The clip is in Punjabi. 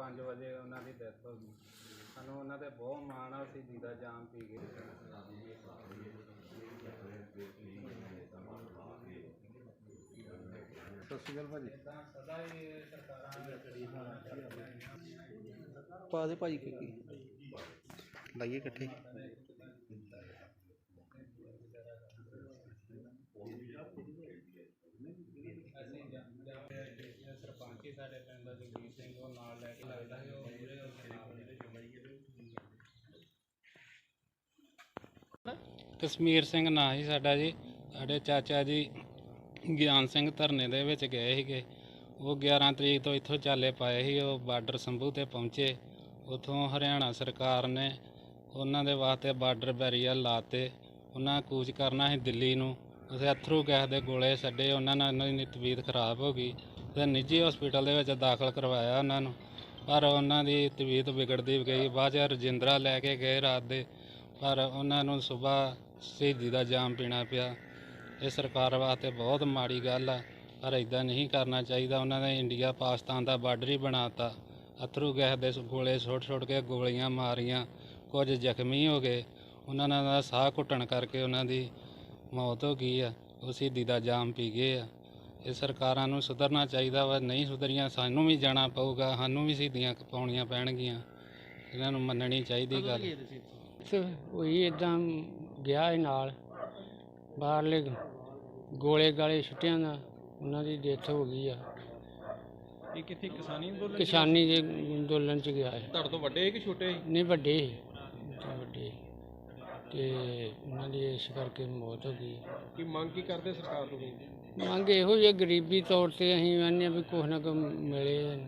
ਪੰਜ ਵਜੇ ਉਹਨਾਂ ਦੀ ਡੈਥ ਹੋ ਗਈ। ਸਾਨੂੰ ਉਹਨਾਂ ਤੇ ਬਹੁਤ ਮਾਣ ਆ ਸੀ ਜੀਦਾ ਜਾਮ ਪੀ ਗਏ। ਸਤਿ ਸ਼੍ਰੀ ਅਕਾਲ ਭਾਜੀ। ਸਦਾ ਹੀ ਸਰਕਾਰਾਂ ਪਾ ਦੇ ਭਾਜੀ ਕੀ? ਲਾਈਏ ਇਕੱਠੇ। ਕਸ਼ਮੀਰ ਸਿੰਘ ਨਾਂ ਸੀ ਸਾਡਾ ਜੀ। ਸਾਡੇ ਚਾਚਾ ਜੀ ਗਿਆਨ ਸਿੰਘ ਧਰਨੇ ਦੇ ਵਿੱਚ ਗਏ ਸੀਗੇ। ਉਹ 11 ਤਰੀਕ ਤੋਂ ਇੱਥੋਂ ਚਾਲੇ ਪਾਏ ਸੀ। ਉਹ ਬਾਰਡਰ ਸੰਭੂ ਤੇ ਪਹੁੰਚੇ। ਉਥੋਂ ਹਰਿਆਣਾ ਸਰਕਾਰ ਨੇ ਉਹਨਾਂ ਦੇ ਵਾਸਤੇ ਬਾਰਡਰ ਬੈਰੀਅਰ ਲਾਤੇ। ਉਹਨਾਂ ਕੂਚ ਕਰਨਾ ਸੀ ਦਿੱਲੀ ਨੂੰ। ਉਸੇ ਅਥਰੂ ਗੈਸ ਦੇ ਗੋਲੇ ਛੱਡੇ। ਉਹਨਾਂ ਨਾਲ ਉਹਨਾਂ ਦੀ ਤਬੀਅਤ ਖਰਾਬ ਹੋ ਗਈ। ਤੇ ਨਿੱਜੀ ਹਸਪੀਟਲ ਦੇ ਵਿੱਚ ਦਾਖਲ ਕਰਵਾਇਆ ਉਹਨਾਂ ਨੂੰ। ਪਰ ਉਹਨਾਂ ਦੀ ਤਬੀਅਤ ਵਿਗੜਦੀ ਗਈ। ਬਾਅਦ ਚ ਰਜਿੰਦਰਾ ਲੈ ਕੇ ਗਏ ਰਾਤ ਦੇ। ਪਰ ਉਹਨਾਂ ਨੂੰ ਸਵੇਰ ਸ਼ਹੀਦੀ ਦਾ ਜਾਮ ਪੀਣਾ ਪਿਆ। ਇਹ ਸਰਕਾਰ ਵਾਸਤੇ ਬਹੁਤ ਮਾੜੀ ਗੱਲ ਆ ਪਰ ਇਦਾਂ ਨਹੀਂ ਕਰਨਾ ਚਾਹੀਦਾ। ਉਹਨਾਂ ਨੇ ਇੰਡੀਆ ਪਾਕਿਸਤਾਨ ਦਾ ਬਾਰਡਰ ਹੀ ਬਣਾਤਾ ਅਥਰੂ ਗੈਸ ਦੇ ਗੋਲੇ ਛੋਟ ਛੋਟ ਕੇ ਗੋਲੀਆਂ ਮਾਰੀਆਂ। ਕੁਝ ਜ਼ਖਮੀ ਹੋ ਗਏ। ਉਹਨਾਂ ਦਾ ਸਾਹ ਘੁੱਟਣ ਕਰਕੇ ਉਹਨਾਂ ਦੀ ਮੌਤ ਹੋ ਗਈ ਆ। ਉਹ ਸ਼ਹੀਦੀ ਦਾ ਜਾਮ ਪੀ ਗਏ ਆ। ਇਹ ਸਰਕਾਰਾਂ ਨੂੰ ਸੁਧਰਨਾ ਚਾਹੀਦਾ ਵਾ। ਨਹੀਂ ਸੁਧਰੀਆਂ ਸਾਨੂੰ ਵੀ ਜਾਣਾ ਪਊਗਾ। ਸਾਨੂੰ ਵੀ ਸ਼ਹੀਦੀਆਂ ਪਾਉਣੀਆਂ ਪੈਣਗੀਆਂ। ਇਹਨਾਂ ਨੂੰ ਮੰਨਣੀ ਚਾਹੀਦੀ ਗੱਲ। ਉਹੀ ਇਦਾਂ ਗਿਆ ਇਹ ਨਾਲ। ਬਾਹਰਲੇ ਗੋਲੇ ਗਾਲੇ ਛੁੱਟਿਆਂ ਦਾ ਉਹਨਾਂ ਦੀ ਡੈਥ ਹੋ ਗਈ ਆ। ਇਹ ਕਿੱਥੇ ਕਿਸਾਨੀ ਅੰਦੋਲਨ ਕਿਸਾਨੀ ਦੇ ਅੰਦੋਲਨ ਚ ਗਿਆ ਹੈ ਤੁਹਾਡੇ ਤੋਂ ਵੱਡੇ ਹੈ ਕਿ ਛੋਟੇ ਨਹੀਂ ਵੱਡੇ ਸੀ, ਤਾਂ ਵੱਡੇ ਤੇ ਉਹਨਾਂ ਦੀ ਇਸ ਕਰਕੇ ਮੌਤ ਹੋ ਗਈ। ਕੀ ਮੰਗ ਕੀ ਕਰਦੇ ਸਰਕਾਰ ਤੋਂ? ਮੰਗ ਇਹੋ ਜਿਹੀ ਗਰੀਬੀ ਤੌਰ ਤੇ ਅਸੀਂ ਹਾਂ ਵੀ ਕੁਛ ਨਾ ਕੁਛ ਮਿਲੇ।